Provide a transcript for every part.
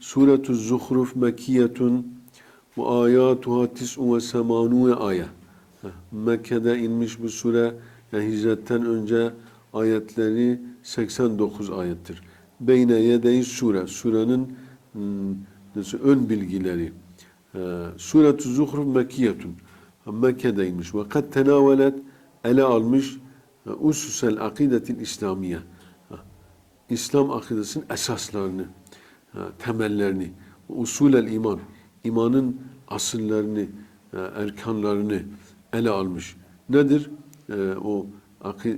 Suretü Zuhruf Mekiyetun ve ayatuha tis'u ve semanune aya. Mekke'de inmiş bu sure yani hicretten önce ayetleri 89 ayettir. Beyne yedeyi sure. Surenin hmm, nasıl, ön bilgileri. Suretü Zuhruf Mekiyetun. Mekke'deymiş. Ve kad tenavelet ele almış ususel akidetil İslamiye. İslam akidesinin esaslarını temellerini, usulel iman, imanın asıllarını, e, erkanlarını ele almış. Nedir? E, o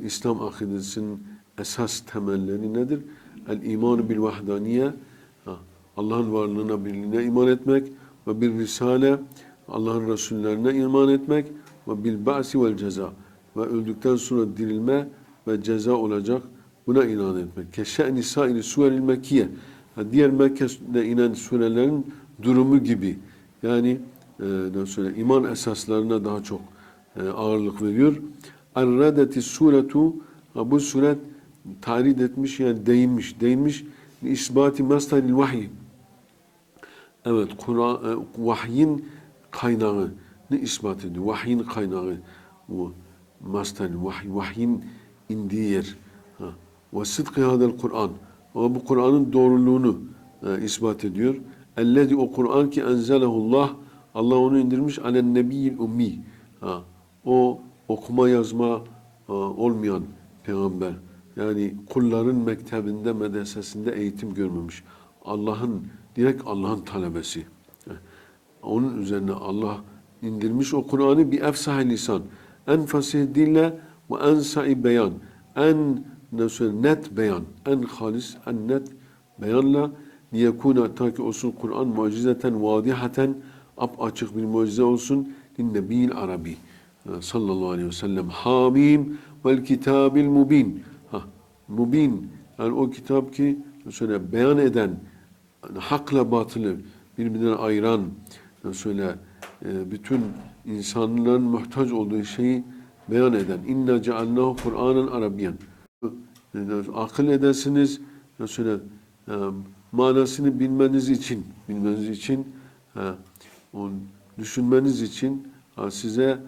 İslam akidesinin esas temelleri nedir? El imanu bil vahdaniye, Allah'ın varlığına, birliğine iman etmek ve bir risale, Allah'ın Resullerine iman etmek ve bil ba'si vel ceza ve öldükten sonra dirilme ve ceza olacak buna inan etmek. Keşe'ni sairi suveril Mekkiye. Diğer Mekke'de inen surelerin durumu gibi. Yani e, ne söyle iman esaslarına daha çok e, ağırlık veriyor. Erradeti suretu bu suret tarid etmiş yani değinmiş. Değinmiş isbati mastaril vahiy. Evet, Kur'an, e, vahyin kaynağını ispat ediyor. Vahyin kaynağı bu master, vahiy, vahyin indiği yer. Ha. Ve sıdkı hadel Kur'an. Ama bu Kur'an'ın doğruluğunu e, ispat ediyor. Ellezi o Kur'an ki enzelehullah Allah onu indirmiş alen nebiyyil ummi. Ha. O okuma yazma e, olmayan peygamber. Yani kulların mektebinde, medresesinde eğitim görmemiş. Allah'ın, direkt Allah'ın talebesi. Onun üzerine Allah indirmiş o Kur'an'ı bir efsah lisan. En fasih dille ve en beyan. En nasıl net beyan. En halis, en net beyanla liyekuna ta ki olsun Kur'an mucizeten vadihaten ap açık bir mucize olsun. Linnebiyyil arabi sallallahu aleyhi ve sellem. Hamim vel kitabil mubin. Ha, mubin yani o kitap ki şöyle beyan eden yani hakla batılı birbirinden ayıran şöyle e, bütün insanların muhtaç olduğu şeyi beyan eden inna cealnahu Kur'anen Arabiyen akıl edesiniz şöyle e, manasını bilmeniz için bilmeniz için e, düşünmeniz için ha, size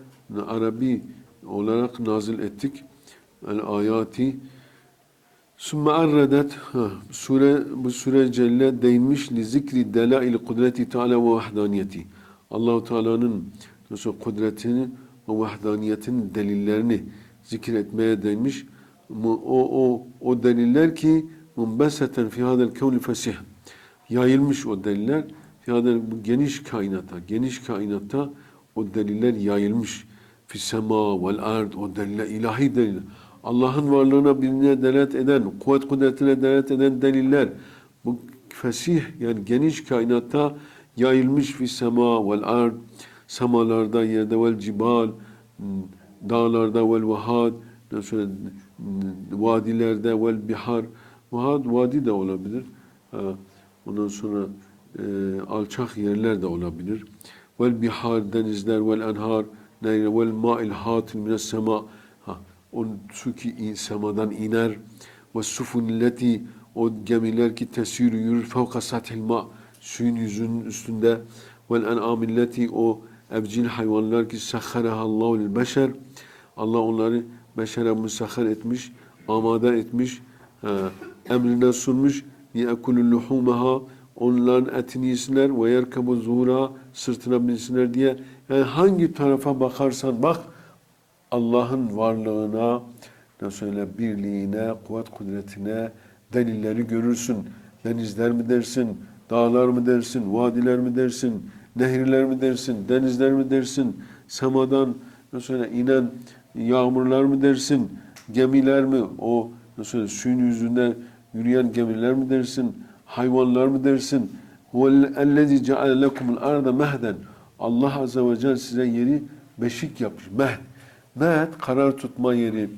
Arabi olarak nazil ettik el ayati Sümme arredet sure bu sure celle değinmiş li zikri delail kudreti Teala ve vahdaniyeti. Allahu Teala'nın nasıl kudretini ve vahdaniyetinin delillerini zikretmeye değinmiş. O o o deliller ki munbeseten fi hadel kevni fesih. Yayılmış o deliller. Fi hadel bu geniş kainata, geniş kainatta o deliller yayılmış. Fi sema vel ard o deliller ilahi deliller. Allah'ın varlığına birine delalet eden, kuvvet kudretine delalet eden deliller bu fesih yani geniş kainatta yayılmış fi sema vel ard semalarda yerde vel cibal dağlarda vel vahad nasıl vadilerde vel bihar vahad vadi de olabilir. Ondan sonra e, alçak yerler de olabilir. Vel bihar denizler vel enhar vel ma'il hatil mines sema. Ha, o su ki semadan iner. Ve sufunilleti o gemiler ki tesir yürür fevka sathil ma suyun yüzünün üstünde. Vel en'amilleti o evcil hayvanlar ki sahharaha Allahu lil beşer Allah onları beşere musahhar etmiş amade etmiş e, emrine sunmuş. Yekulü luhumaha onların etini yesinler. Ve yerkebu zuhura sırtına binsinler diye. Yani hangi tarafa bakarsan bak Allah'ın varlığına, ne söyle birliğine, kuvvet kudretine delilleri görürsün. Denizler mi dersin, dağlar mı dersin, vadiler mi dersin, nehirler mi dersin, denizler mi dersin, semadan ne söyle inen yağmurlar mı dersin, gemiler mi, o söyle suyun yüzünde yürüyen gemiler mi dersin, hayvanlar mı dersin, Huvellezî ceale lekumul arda mehden. Allah Azze ve Celle size yeri beşik yapmış. Mehd. Mehd karar tutma yeri,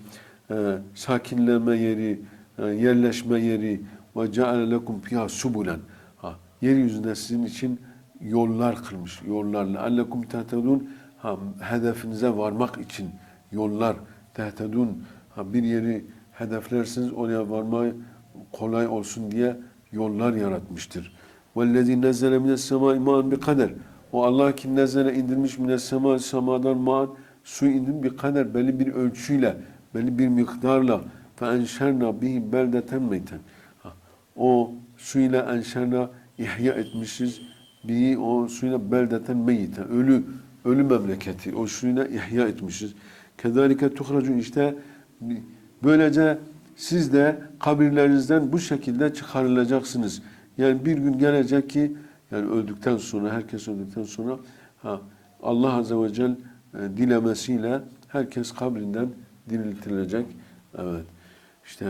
e, sakinleme yeri, e, yerleşme yeri. Ve ceale lekum fiha subulen. Ha, yeryüzünde sizin için yollar kılmış. Yollar. Leallekum tehtedun. Ha, hedefinize varmak için yollar. Tehtedun. Ha, bir yeri hedeflersiniz oraya varmayı kolay olsun diye yollar yaratmıştır. وَالَّذ۪ي نَزَّلَ مِنَ السَّمَاءِ مَاءً بِقَدَرٍ O Allah ki nezele indirmiş mine sema semadan ma'an su indim bir kader belli bir ölçüyle belli bir miktarla fe enşerna bihi beldeten meyten. Ha, O suyla enşerna ihya etmişiz. Bihi o suyla beldeten meyten. Ölü ölü memleketi o suyla ihya etmişiz. Kezalike tuhracun işte böylece siz de kabirlerinizden bu şekilde çıkarılacaksınız. Yani bir gün gelecek ki yani öldükten sonra herkes öldükten sonra ha, Allah Azze ve Celle e, dilemesiyle herkes kabrinden diriltilecek. Evet. İşte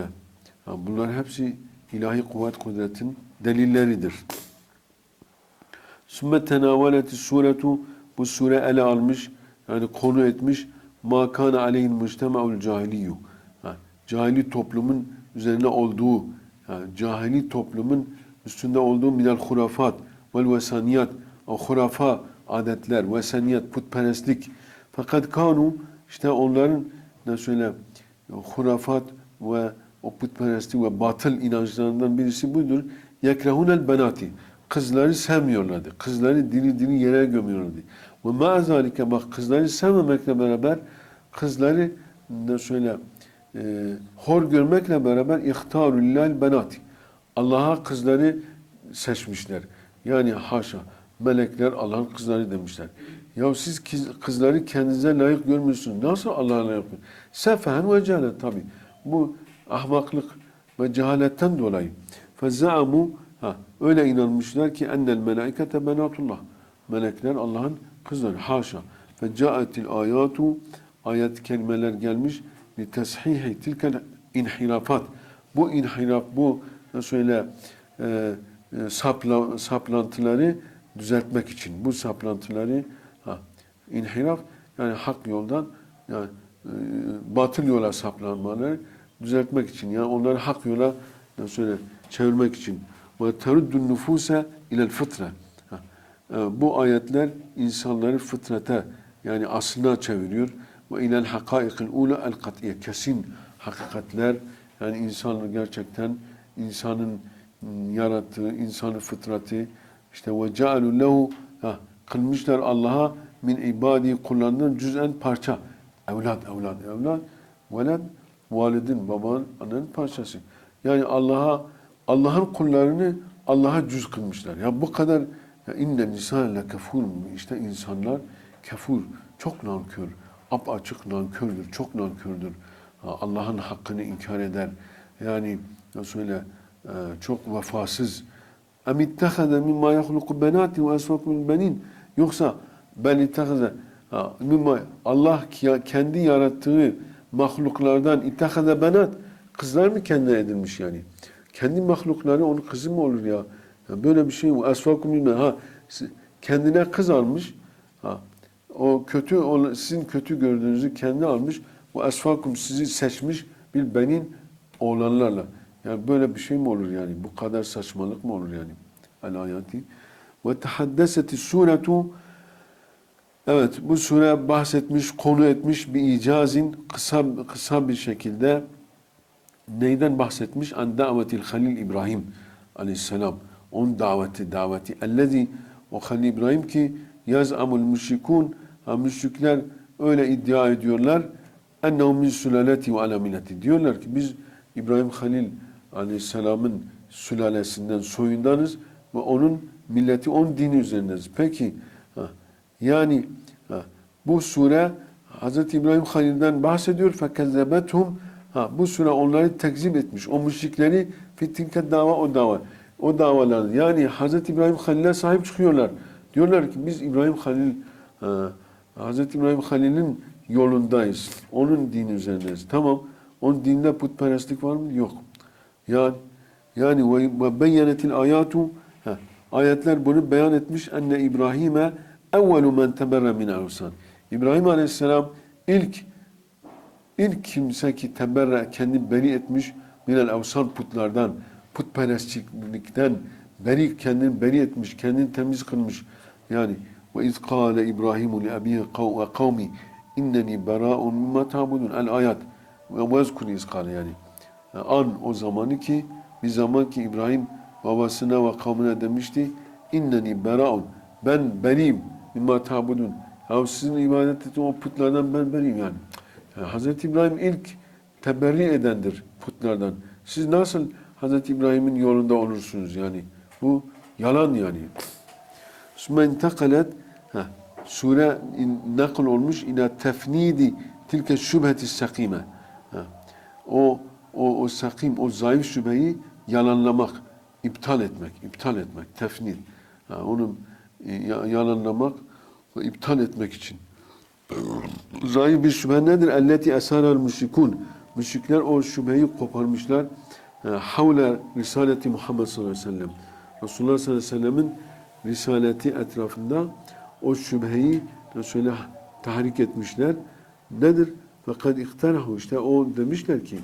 ha, bunlar hepsi ilahi kuvvet kudretin delilleridir. Sümme tenaveleti suretu bu sure ele almış yani konu etmiş ma kana aleyhil mujtema'ul cahiliyyu. Cahili toplumun üzerine olduğu yani cahili toplumun üstünde olduğu minel hurafat vel vesaniyat o hurafa adetler vesaniyat putperestlik fakat kanu işte onların ne söyle hurafat ve o putperestlik ve batıl inançlarından birisi budur. Yekrehunel benati. Kızları sevmiyorlardı. Kızları diri diri yere gömüyorlardı. Ve maazalike bak kızları sevmemekle beraber kızları ne söyle e, hor görmekle beraber ihtaru lillahil benati. Allah'a kızları seçmişler. Yani haşa melekler Allah'ın kızları demişler. Ya siz kız- kızları kendinize layık görmüyorsunuz. Nasıl Allah'a layık görmüyorsunuz? Sefehen ve cehalet tabi. Bu ahmaklık ve cehaletten dolayı. Fezzamu ha öyle inanmışlar ki ennel melaikete benatullah. Melekler Allah'ın kızları. Haşa. Fe caetil ayatu ayet kelimeler gelmiş li teshihi tilkel inhirafat. Bu inhiraf, bu söyle e, e, sapla, saplantıları düzeltmek için. Bu saplantıları ha, inhiraf yani hak yoldan yani e, batıl yola saplanmaları düzeltmek için. Yani onları hak yola söyle çevirmek için. Ve teruddun nufuse ilel fıtre. Ha, e, Bu ayetler insanları fıtrate yani aslına çeviriyor. Ve ilel hakaikil ula el kat'iye. Kesin hakikatler yani insanı gerçekten insanın mm, yarattığı, insanın fıtratı işte ve cealu lehu kılmışlar Allah'a min ibadi kullarından cüz'en parça. Evlat, evlat, evlat. Veled, validin, babanın, parçası. Yani Allah'a Allah'ın kullarını Allah'a cüz kılmışlar. Ya bu kadar ya inne nisan le kefur işte insanlar kefur, çok nankör, açık nankördür, çok nankördür. Allah'ın hakkını inkar eder. Yani nasıl öyle e, çok vefasız. Em ittehade mimma yahluku benati ve esvakum benin. Yoksa ben ittehade ha, mimma Allah kendi yarattığı mahluklardan ittehade benat kızlar mı kendine edilmiş yani? Kendi mahlukları onun kızı mı olur ya? Ya böyle bir şey mi? Esvakum bilmem. Ha, kendine kız almış. Ha, o kötü, olan- sizin kötü gördüğünüzü kendi almış. Bu esfakum sizi seçmiş bir benin oğlanlarla. Yani böyle bir şey mi olur yani? Bu kadar saçmalık mı olur yani? El ayati. Ve tehaddeseti suretu Evet bu sure bahsetmiş, konu etmiş bir icazin kısa kısa bir şekilde neyden bahsetmiş? An davetil Halil İbrahim aleyhisselam. Onun daveti, daveti. Ellezi o Halil İbrahim ki yaz'amul müşrikun ha, müşrikler öyle iddia ediyorlar. Ennehu min sülaleti ve alamineti. Diyorlar ki biz İbrahim Halil aleyhisselamın sülalesinden, soyundanız ve onun milleti, onun dini üzerindeyiz. Peki ha, yani ha, bu sure Hz. İbrahim Halil'den bahsediyor. فَكَذَّبَتْهُمْ ha, Bu sure onları tekzip etmiş. O müşrikleri fittinke dava o dava. O davalar. Yani Hz. İbrahim Halil'e sahip çıkıyorlar. Diyorlar ki biz İbrahim Halil ha, Hz. İbrahim Halil'in yolundayız. Onun dini üzerindeyiz. Tamam. Onun dinde putperestlik var mı? Yok. Yani yani ve beyyenetil ayatu Ayetler bunu beyan etmiş. Enne İbrahim'e evvelu men teberre min. İbrahim Aleyhisselam ilk ilk kimse ki teberre kendi beri etmiş minel avsan putlardan, putperestlikten beri kendini beri etmiş, kendini temiz kılmış. Yani ve iz kâle İbrahimu li abihi ve kavmi inneni berâ'un mimma ta'budun. El ayat. Ve vezkur iz kâle yani. An o zamanı ki bir zaman ki İbrahim babasına ve kavmine demişti inneni berâ'un. Ben beriyim mimma ta'budun. Ya sizin ibadet ettiğiniz o putlardan ben beriyim yani. Yani Hazreti İbrahim ilk teberri edendir putlardan. Siz nasıl Hazreti İbrahim'in yolunda olursunuz yani? Bu yalan yani. Sümme intekalet sure nakl olmuş ila tefnidi tilke şübheti sakime. O, o, o sakim, o zayıf şüpheyi yalanlamak, iptal etmek, iptal etmek, tefnid. Ha, onu e, ya- yalanlamak iptal etmek için. Zayıf bir şüphe nedir? Elleti esarel müşrikun. Müşrikler o şüpheyi koparmışlar. E, Havle risaleti Muhammed sallallahu aleyhi ve sellem. Resulullah sallallahu aleyhi ve sellemin risaleti etrafında o şüpheyi şöyle tahrik etmişler. Nedir? Fakat iktarahu işte o demişler ki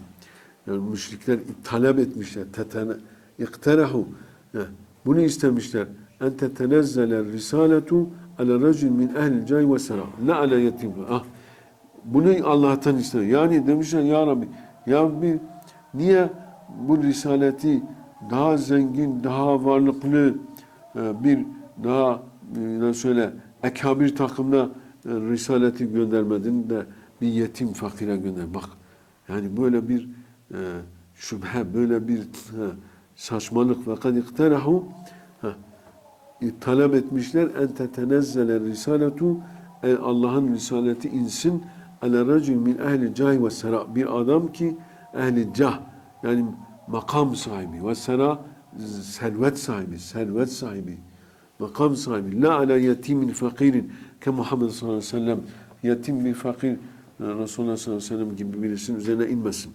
yani müşrikler talep etmişler. Tetene, iktarahu. Ha, Bunu istemişler. En tetenezzele risaletu ala racul min ehlil cay ve sera. La ala yetim. Ah. Bunu Allah'tan istiyor. Yani demişler ya Rabbi ya Rabbi niye bu risaleti daha zengin, daha varlıklı e, bir daha e, nasıl söyle ekabir takımına e, risaleti göndermedin de bir yetim fakire gönder. Bak yani böyle bir şüphe, böyle bir saçmalık kad ikterahu talep etmişler. En tetenezzele risaletu Allah'ın risaleti insin. Ala racul min ehli cah ve sera. Bir adam ki ehli cah yani makam sahibi ve sera servet sahibi servet sahibi makam sahibi. La ala yetimin fakirin. Ke Muhammed sallallahu aleyhi ve sellem yetim bir fakir Resulullah sallallahu aleyhi ve sellem gibi birisinin üzerine inmesin.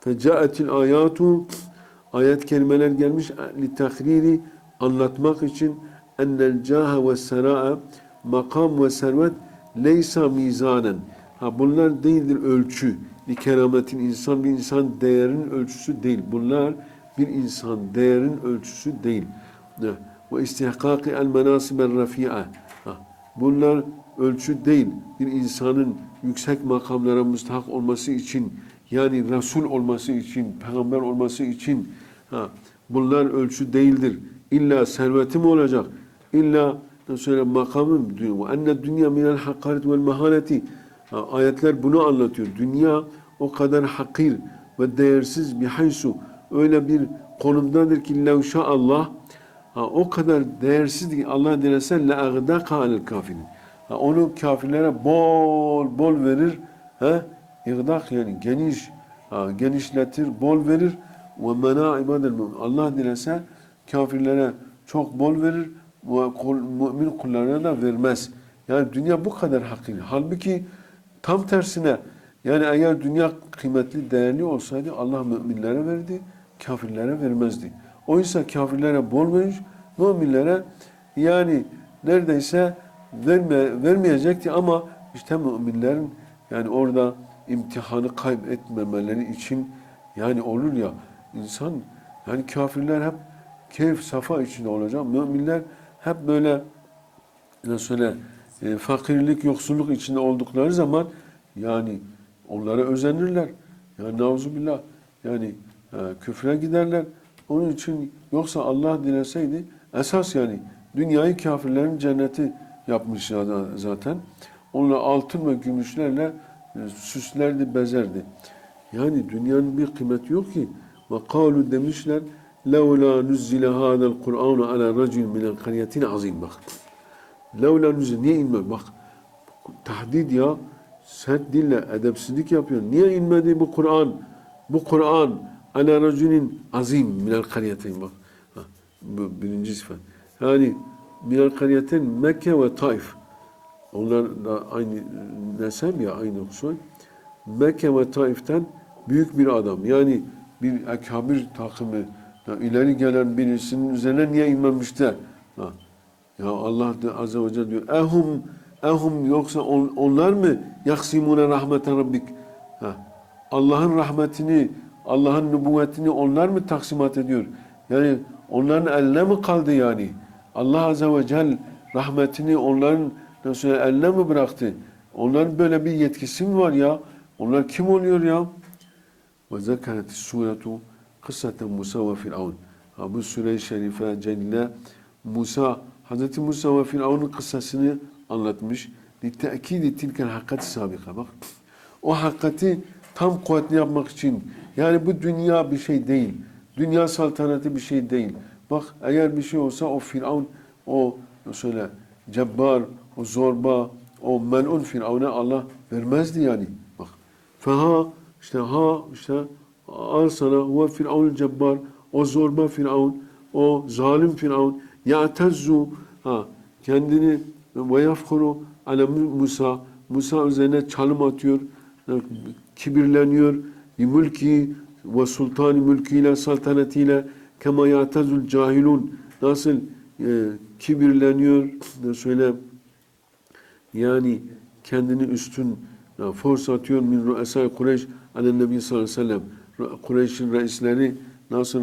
Fecaetil ayatu ayet kelimeler gelmiş. Li tahriri anlatmak için ennel caha ve sera'a makam ve servet leysa mizanen. Ha bunlar değildir ölçü. Li kerametin insan bir insan değerinin ölçüsü değil. Bunlar bir insan değerinin ölçüsü değil. Ve istihkaki el menasibel rafi'a. Bunlar ölçü değil. Bir insanın yüksek makamlara müstahak olması için yani Resul olması için, peygamber olması için ha, bunlar ölçü değildir. İlla servetim olacak. İlla söyle makamım diyor. Enne dünya minel hakaret vel mehaneti. Ha, Ayetler bunu anlatıyor. Dünya o kadar hakir ve değersiz bir haysu öyle bir konumdadır ki levşa Allah ha, o kadar değersiz ki Allah dilese la agdaka alel kafirin. Ha, onu kafirlere bol bol verir. Ha? İgdak yani geniş, ha, genişletir, bol verir. Ve mena ibadel. Allah dilese kafirlere çok bol verir ve kul, mümin kullarına da vermez. Yani dünya bu kadar hakir. Halbuki tam tersine yani eğer dünya kıymetli, değerli olsaydı Allah müminlere verdi, kafirlere vermezdi. Oysa kafirlere bol vermiş, müminlere yani neredeyse verme, vermeyecekti ama işte müminlerin yani orada imtihanı kaybetmemeleri için yani olur ya insan yani kafirler hep keyif safa içinde olacak. Müminler hep böyle nasıl söyle e, fakirlik, yoksulluk içinde oldukları zaman yani onlara özenirler. Yani nauzubillah yani e, küfre giderler. Onun için yoksa Allah dileseydi esas yani dünyayı kafirlerin cenneti yapmış ya- zaten. Onunla altın ve gümüşlerle e, süslerdi, bezerdi. Yani dünyanın bir kıymeti yok ki. Ve kalu demişler لَوْلَا نُزِّلَ هَذَا الْقُرْآنُ عَلَى رَجُلٍ مِنَ الْقَرْيَةِينَ azim bak. لَوْلَا نُزِّلَ niye inmedi? Bak tahdid ya sert dille edepsizlik yapıyor. Niye inmedi bu Kur'an? Bu Kur'an ala raculin azim minel kariyetin bak. Ha, bu birinci sıfat. Yani minel kariyetin Mekke ve Taif. Onlar da aynı nesep ya aynı soy. Mekke ve Taif'ten büyük bir adam. Yani bir ekabir takımı ya ileri gelen birisinin üzerine niye inmemiş de ha, Ya Allah de azze ve celle diyor. Ehum ehum yoksa on- onlar mı yaksimune rahmeten rabbik? Allah'ın rahmetini, Allah'ın nübüvvetini onlar mı taksimat ediyor? Yani onların eline mi kaldı yani? Allah azze ve celle rahmetini onların nasıl eline mi bıraktı? Onların böyle bir yetkisi mi var ya? Onlar kim oluyor ya? Ve zekaret suretu kıssaten Musa ve Firavun. Ha, bu sure-i şerife celile Musa, Hazreti Musa ve Firavun'un kıssasını anlatmış. لِتَأْكِيدِ تِلْكَ الْحَقَّةِ sabika Bak, o hakikati tam kuvvetli yapmak için. Yani bu dünya bir şey değil. Dünya saltanatı bir şey değil. Bak eğer bir şey olsa o Firavun, o söyle cebbar, o zorba, o melun Firavun'a Allah vermezdi yani. Bak. Feha işte ha işte al sana huve firavun cebbar o zorba firavun o zalim firavun. Ya'tezzu. Ha kendini ve yafkuru ala Musa. Musa üzerine çalım atıyor kibirleniyor. Bi mülki ve sultani mülkiyle saltanetiyle kema ya'tezul cahilun nasıl e, kibirleniyor da söyle. Yani kendini üstün ya, force atıyor. Min ru'esai Kureyş alen nebi sallallahu aleyhi ve sellem Kureyş'in reisleri nasıl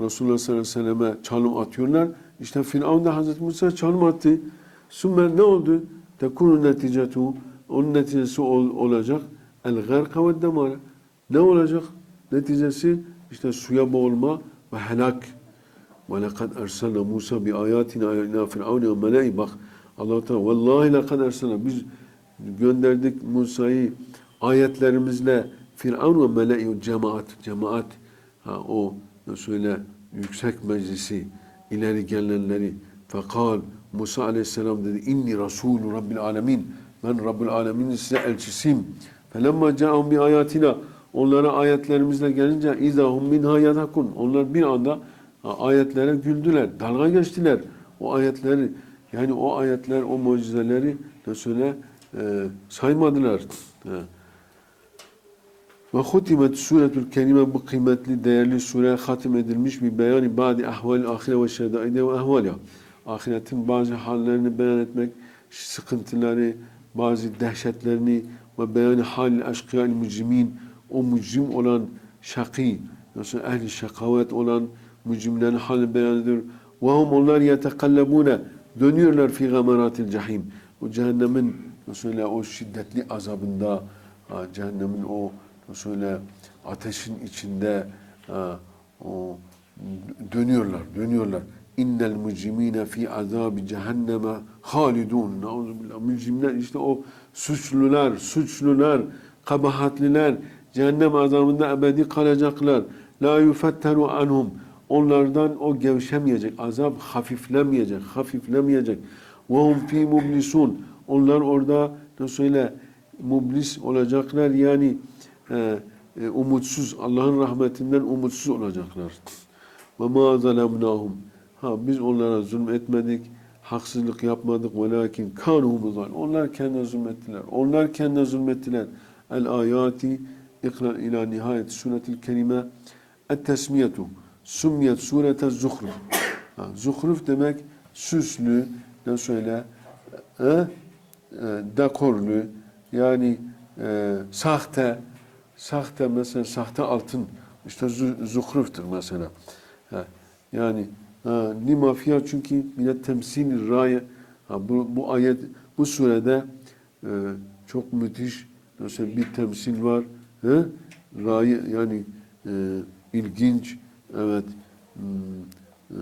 Resulullah sallallahu aleyhi ve selleme çalım atıyorlar. İşte Firavun da Hazreti Musa çalım attı. Sümer ne oldu? Tekunun neticetu. Onun neticesi ol, olacak. El garka ve demara. Ne olacak? Neticesi işte suya boğulma ve helak. Ve lekad ersalna Musa bi ayatina ila firavne ve meleği. Bak Allah-u Teala vallahi lekad ersalna. Biz gönderdik Musa'yı ayetlerimizle Firavun ve mele'i cemaat, cemaat ha, o söyle yüksek meclisi ileri gelenleri fekal Musa aleyhisselam dedi inni Resulü Rabbil alemin ben Rabbil alemin size elçisiyim. Felemma ca'um bi ayatina onlara ayetlerimizle gelince izahum minha yadakun. Onlar bir anda ayetlere güldüler dalga geçtiler. O ayetleri yani o ayetler o mucizeleri ne söyle e, saymadılar. E, ve hutimet suretül kerime bu kıymetli, değerli sure hatim edilmiş bir beyani badi ahval ahire ve şedaide ve ahvalya. Ahiretin bazı hallerini beyan etmek, sıkıntıları, bazı dehşetlerini ve beyani hal aşkıyal mücrimin, o mücrim olan şakî, nasıl ehli şakavet olan mücrimlerin halini beyan ediyor. Ve hum onlar yetekallebune, dönüyorlar fi gamaratil cahim. O cehennemin Resulü o şiddetli azabında, cehennemin o Resulü ateşin içinde ha, o dönüyorlar, dönüyorlar. İnnel mücrimine fi azabi cehenneme halidun. Nauzubillah. Mücrimler işte o suçlular, suçlular, kabahatliler cehennem azabında ebedi kalacaklar. La yufetteru anhum. Onlardan o gevşemeyecek, azap hafiflemeyecek, hafiflemeyecek. Ve hum fi mublisun. Onlar orada ne söyle mublis olacaklar yani e, e, umutsuz Allah'ın rahmetinden umutsuz olacaklar. Ve ma zalemnahum. Ha biz onlara zulmetmedik, haksızlık yapmadık. Velakin kanu zalim. Onlar kendine zulmettiler. Onlar kendine zulmettiler. El ayati ikra ila nihayet suretil kerime et tesmiyetu summiyet surete zuhruf. Ha, zuhruf demek süslü, ne söyle, e, e, dekorlu, yani e, sahte, sahte mesela sahte altın, işte zu- zuhruftur mesela. Yani ha, lima fiyah çünkü yine temsil raye, bu, bu ayet, bu surede e, çok müthiş mesela bir temsil var. He? Raye yani e, ilginç, evet hmm, e,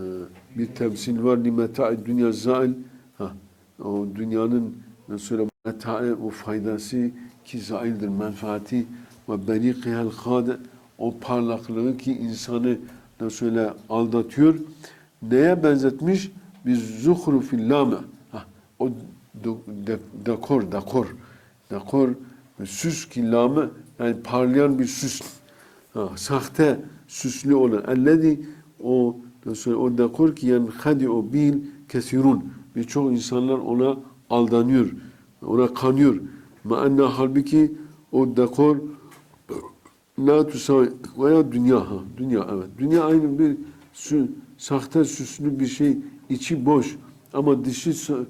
bir temsil var. Limeta'i dünya zail. Ha, o dünyanın mesela meta'i o faydası ki zaildir menfaati ve beriqihel khade o parlaklığı ki insanı nasıl aldatıyor. Neye benzetmiş? Bir zuhrufil lame. Ha, o dekor, dekor. Dekor, süs ki lame yani parlayan bir süs. Ha, sahte, süslü olan. Ellezi o nasıl o dekor ki yani hadi o bil kesirun. Birçok insanlar ona aldanıyor. Ona kanıyor. Ma enne halbuki o dekor la tusavi veya dünya ha dünya evet dünya aynı bir sü, sahte süslü bir şey içi boş Ama sö-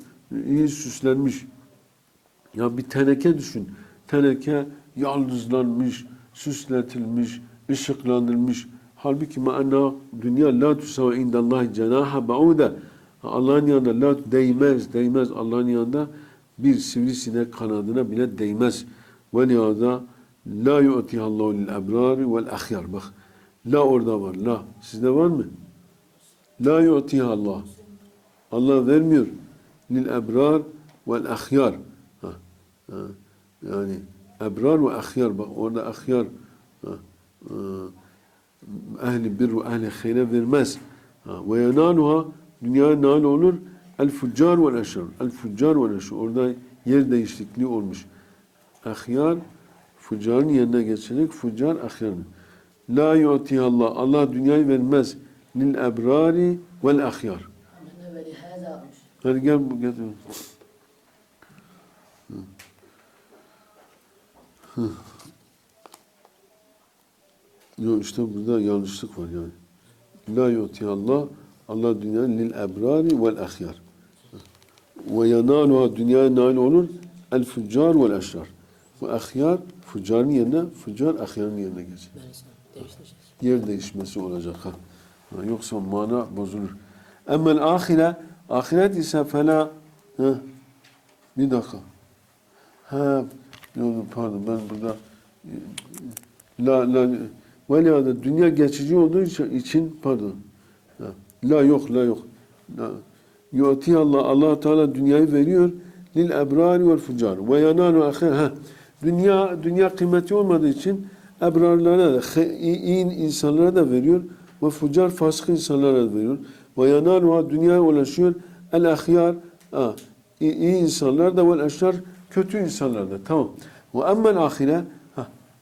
iyi süslenmiş. Ya bir teneke düşün. Teneke yaldızlanmış, süsletilmiş, ışıklandırılmış. Halbuki maana dünya la tusavi indallahi cenaha ba'ude. Allah'ın yanında la değmez, değmez. Allah'ın yanında bir sivrisinek kanadına bile değmez. Ve lihada la yu'tihallahu lil ebrari vel ahyar. Bak la orada var. La. Sizde var mı? La yu'tihallah. Allah vermiyor. Lil ebrar vel ahyar. Ha, ha. Yani ebrar ve ahyar. Bak orada ahyar ha, ha. ehli bir ve ehli hayre vermez. Ha, Ve yenaluha dünyaya nail olur. El fuccar vel eşrar. El fuccar vel eşrar. Orada yer değişikliği olmuş. Ahyar fuccarın yerine geçecek. Fuccar ahyarın. La yu'tihallah. Allah dünyayı vermez. Lil ebrari vel ahyar. Hadi gel bu getir. Yok işte burada yanlışlık var yani. La yuti Allah Allah dünya lil ebrari vel ahyar. Ve yanaluha dünyaya nail olur el fuccar vel eşrar. Ve ahyar fuccarın yerine fuccar ahyarın yerine değiştireceğiz. yer değişmesi olacak ha. Yoksa mana bozulur. Emmel ahire ahiret ise fela ha, bir dakika. Ha, yok, pardon ben burada la la velihâda dünya geçici olduğu için pardon. Ha, la yok la yok. La. Yu'ti Allah Allah Teala dünyayı veriyor lil ebrari vel fucar ve yanalu ahir dünya dünya kıymeti olmadığı için ebrarlara da iyi insanlara da veriyor ve fucar fasık insanlara da veriyor ve yanalu dünyaya ulaşıyor el ahyar iyi, insanlar da vel eşrar kötü insanlar da tamam ve emmel ahire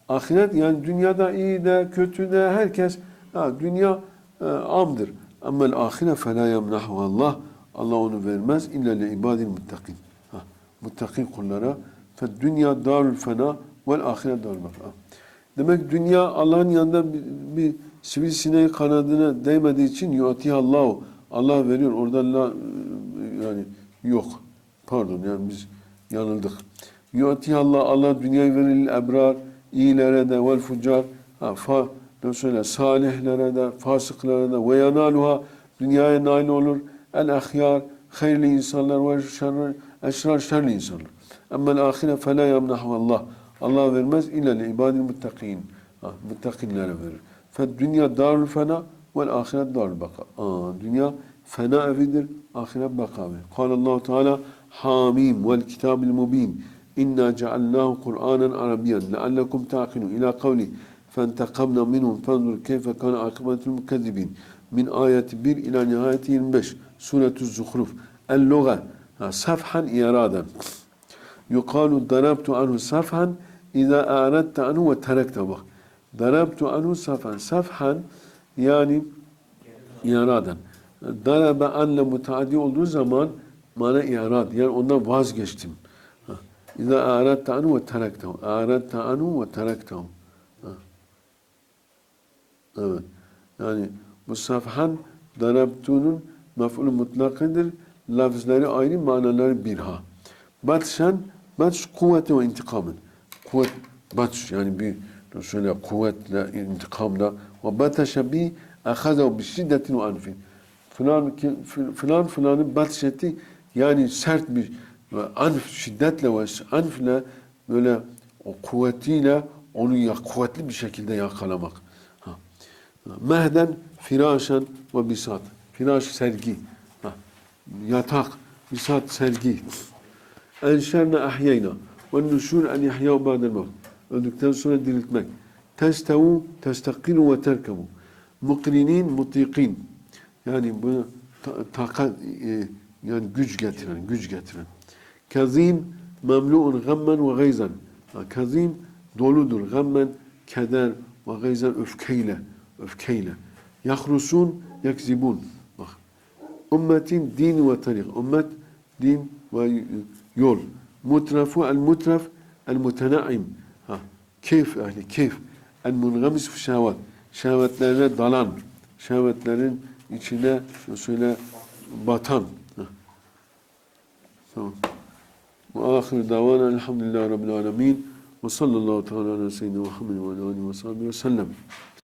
ahiret yani dünyada iyi de kötü de herkes ha, dünya e, amdır. Emmel ahire felâ yemnahu Allah. Allah onu vermez illa li ibadil muttakin. Ha, muttakin kullara. Dünya darül fena vel ahiret darül beka. Demek dünya Allah'ın yanında bir, bir sivrisineğin kanadına değmediği için yu'tihallahu. Allah veriyor. Orada la, yani yok. Pardon yani biz yanıldık. Yu'tihallah Allah dünyayı verir ebrar iyilere de vel fucar ha, fa, ne söyle salihlere de fasıklara da ve yanaluha dünyaya nail olur el ahyar hayırlı insanlar ve şerri eşrar şerli insanlar. أما الآخرة فلا يمنحها الله. الله vermez إلا لعباد المتقين. آه، متقين verir. فالدنيا دار الفناء والآخرة دار البقاء. آه الدنيا فناء فيدر آخرة بقاء. قال الله تعالى حاميم والكتاب المبين. إنا جعلناه قرآنا عربيا. لعلكم تعقلوا إلى قولي فانتقمنا منهم فانظر كيف كان عاقبة المكذبين. من آية بير إلى نهاية البش سورة الزخرف. اللغة آه، صفحا إرادة yukalu darabtu anhu safhan İza anatta anhu ve terekte bak. Darabtu anhu safhan. Safhan yani iaradan. Darabe anle mutaadi olduğu zaman mana iarad. Yani ondan vazgeçtim. İza anatta anhu ve terekte. Anatta anhu ve terekte. Evet. Yani bu safhan darabtunun mef'ul mutlakıdır. Lafzları ayrı, manaları bir ha. Batşan batş kuvveti ve intikamın. Kuvvet, batş yani bir şöyle kuvvetle, intikamla ve bataşa bi ahazav bi şiddetin ve anfin. Filan, filan filanın batş etti yani sert bir ve anf şiddetle ve anfle böyle o kuvvetiyle onu ya, kuvvetli bir şekilde yakalamak. Ha. Mehden firaşen ve bisat. Firaş sergi. Ha. Yatak, bisat sergi. Enşerne ahyeyna. Ve nüşür en yahyav ba'del mevt. Öldükten sonra diriltmek. Testevu, testakilu ve terkebu. Mukrinin, mutikin. Yani bu ta- takat, e, yani güç getiren, güç getiren. Kazim, memlu'un gammen ve gayzan. Kazim doludur. Gammen, keder ve gayzan öfkeyle. Öfkeyle. Yahrusun, yakzibun. Bak. Ümmetin din ve tarik. Ümmet, din ve yol. Mutrafu, el mutraf, el mutenaim. Ha. Keyif ehli, keyif. El mungamis fi şehvat. Şehvetlerine dalan. Şehvetlerin içine şöyle batan. Ha. Tamam. Ve ahir davana elhamdülillahi rabbil alemin. Ve sallallahu teala ala seyyidina Muhammed ve ala alihi ve sahbihi ve sellem.